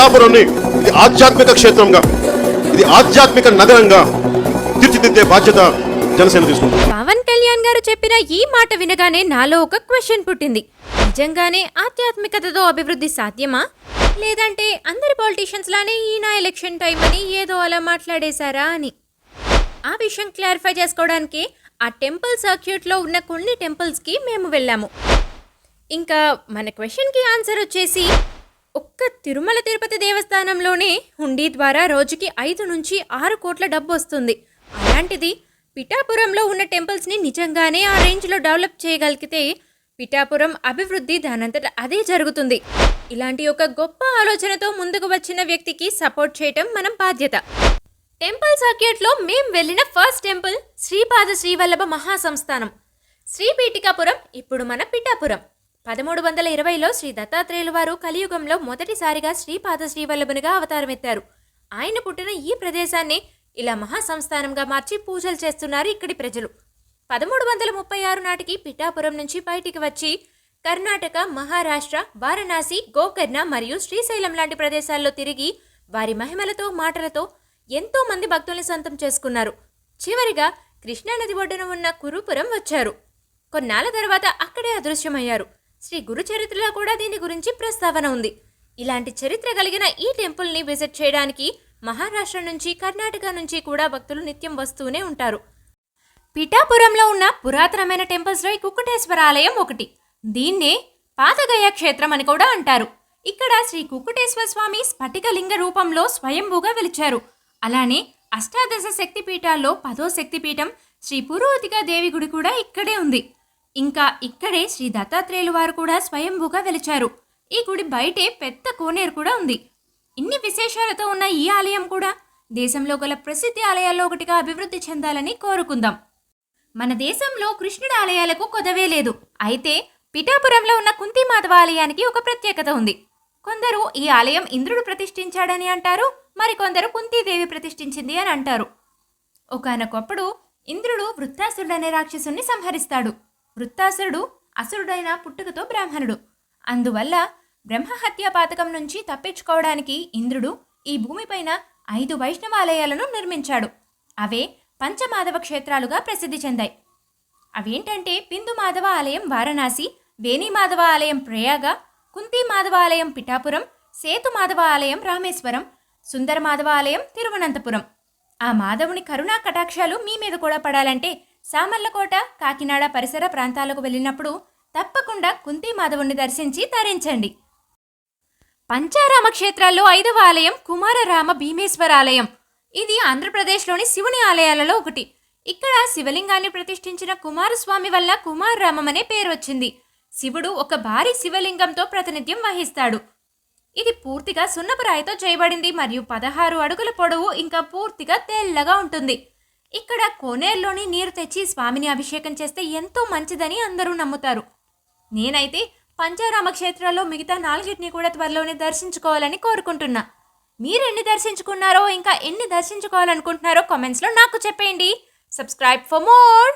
పిఠాపురంని ఇది ఆధ్యాత్మిక క్షేత్రంగా ఇది ఆధ్యాత్మిక నగరంగా తీర్చిదిద్దే బాధ్యత జనసేన తీసుకుంటుంది పవన్ కళ్యాణ్ గారు చెప్పిన ఈ మాట వినగానే నాలో ఒక క్వశ్చన్ పుట్టింది. నిజంగానే ఆధ్యాత్మికతతో అభివృద్ధి సాధ్యమా? లేదంటే అందరి పాలిటీషియన్స్ లానే ఈయన ఎలక్షన్ టైం అని ఏదో అలా మాట్లాడేశారా అని? ఆ విషయం క్లారిఫై చేసుకోవడానికి ఆ టెంపుల్ సర్క్యూట్లో ఉన్న కొన్ని టెంపుల్స్కి మేము వెళ్ళాము. ఇంకా మన క్వశ్చన్కి ఆన్సర్ వచ్చేసి ఒక్క తిరుమల తిరుపతి దేవస్థానంలోనే హుండీ ద్వారా రోజుకి ఐదు నుంచి ఆరు కోట్ల డబ్బు వస్తుంది. అలాంటిది పిఠాపురంలో ఉన్న టెంపుల్స్ని నిజంగానే ఆ రేంజ్లో డెవలప్ చేయగలిగితే పిఠాపురం అభివృద్ధి దానంతట అదే జరుగుతుంది. ఇలాంటి ఒక గొప్ప ఆలోచనతో ముందుకు వచ్చిన వ్యక్తికి సపోర్ట్ చేయటం మనం బాధ్యత. టెంపుల్ సర్క్యూట్లో మేం వెళ్ళిన ఫస్ట్ టెంపుల్ శ్రీపాద శ్రీవల్లభ మహాసంస్థానం. శ్రీపీఠికాపురం ఇప్పుడు మన పిఠాపురం. పదమూడు వందల ఇరవైలో శ్రీ దత్తాత్రేయుల వారు కలియుగంలో మొదటిసారిగా శ్రీపాద శ్రీవల్లభునిగా అవతారమెత్తారు. ఆయన పుట్టిన ఈ ప్రదేశాన్ని ఇలా మహాసంస్థానంగా మార్చి పూజలు చేస్తున్నారు ఇక్కడి ప్రజలు. పదమూడు వందల ముప్పై ఆరు నాటికి పిఠాపురం నుంచి బయటికి వచ్చి కర్ణాటక మహారాష్ట్ర వారణాసి గోకర్ణ మరియు శ్రీశైలం లాంటి ప్రదేశాల్లో తిరిగి వారి మహిమలతో మాటలతో ఎంతో మంది భక్తుల్ని సొంతం చేసుకున్నారు. చివరిగా కృష్ణానది ఒడ్డున ఉన్న కురుపురం వచ్చారు. కొన్నాళ్ళ తర్వాత అక్కడే అదృశ్యమయ్యారు. శ్రీ గురు చరిత్రలో కూడా దీని గురించి ప్రస్తావన ఉంది. ఇలాంటి చరిత్ర కలిగిన ఈ టెంపుల్ని విజిట్ చేయడానికి మహారాష్ట్ర నుంచి కర్ణాటక నుంచి కూడా భక్తులు నిత్యం వస్తూనే ఉంటారు. పిఠాపురంలో ఉన్న పురాతనమైన టెంపుల్స్లో ఈ కుక్కుటేశ్వర ఆలయం ఒకటి. దీన్నే పాతగయ క్షేత్రం అని కూడా అంటారు. ఇక్కడ శ్రీ కుక్కుటేశ్వర స్వామి స్ఫటికలింగ రూపంలో స్వయంభూగా వెలిచారు. అలానే అష్టాదశ శక్తి పీఠాల్లో పదో శక్తిపీఠం శ్రీ పురోహతిక దేవి గుడి కూడా ఇక్కడే ఉంది. ఇంకా ఇక్కడే శ్రీ దత్తాత్రేయులు వారు కూడా స్వయంభూగా వెలిచారు. ఈ గుడి బయటే పెద్ద కోనేరు కూడా ఉంది. ఇన్ని విశేషాలతో ఉన్న ఈ ఆలయం కూడా దేశంలో గల ప్రసిద్ధి ఆలయాల్లో ఒకటిగా అభివృద్ధి చెందాలని కోరుకుందాం. మన దేశంలో కృష్ణుడి ఆలయాలకు కొదవే లేదు. అయితే పిఠాపురంలో ఉన్న కుంతిమాధవ ఆలయానికి ఒక ప్రత్యేకత ఉంది. కొందరు ఈ ఆలయం ఇంద్రుడు ప్రతిష్ఠించాడని అంటారు మరికొందరు కుంతీదేవి ప్రతిష్ఠించింది అని అంటారు. ఒకనొకప్పుడు ఇంద్రుడు వృత్తాసురుడనే అనే రాక్షసుని సంహరిస్తాడు. వృత్తాసురుడు అసురుడైన పుట్టుకతో బ్రాహ్మణుడు. అందువల్ల బ్రహ్మహత్య పాతకం నుంచి తప్పించుకోవడానికి ఇంద్రుడు ఈ భూమిపైన ఐదు వైష్ణవాలయాలను నిర్మించాడు. అవే పంచమాధవ క్షేత్రాలుగా ప్రసిద్ధి చెందాయి. అవేంటంటే బిందు మాధవ ఆలయం వారణాసి వేణి మాధవ ఆలయం ప్రయాగ కుంతి మాధవ ఆలయం పిఠాపురం సేతు మాధవ ఆలయం రామేశ్వరం సుందర మాధవ ఆలయం తిరువనంతపురం. ఆ మాధవుని కరుణా కటాక్షాలు మీ మీద కూడా పడాలంటే సామర్లకోట కాకినాడ పరిసర ప్రాంతాలకు వెళ్ళినప్పుడు తప్పకుండా కుంతి మాధవుణ్ణి దర్శించి తరించండి. పంచారామ క్షేత్రాల్లో ఐదవ ఆలయం కుమారరామ భీమేశ్వర ఆలయం ఇది ఆంధ్రప్రదేశ్లోని శివుని ఆలయాలలో ఒకటి. ఇక్కడ శివలింగాన్ని ప్రతిష్ఠించిన కుమారస్వామి వల్ల కుమారరామం అనే పేరు వచ్చింది శివుడు ఒక భారీ శివలింగంతో ప్రాతినిధ్యం వహిస్తాడు. ఇది పూర్తిగా సున్నపు రాయితో చేయబడింది మరియు పదహారు అడుగుల పొడవు ఇంకా పూర్తిగా తెల్లగా ఉంటుంది. ఇక్కడ కోనేరులోని నీరు తెచ్చి స్వామిని అభిషేకం చేస్తే ఎంతో మంచిదని అందరూ నమ్ముతారు. నేనైతే పంచారామ క్షేత్రాల్లో మిగతా నాలుగిటిని కూడా త్వరలోనే దర్శించుకోవాలని కోరుకుంటున్నా. మీరు ఎన్ని దర్శించుకున్నారో ఇంకా ఎన్ని దర్శించుకోవాలనుకుంటున్నారో కామెంట్స్లో నాకు చెప్పేయండి. Subscribe for more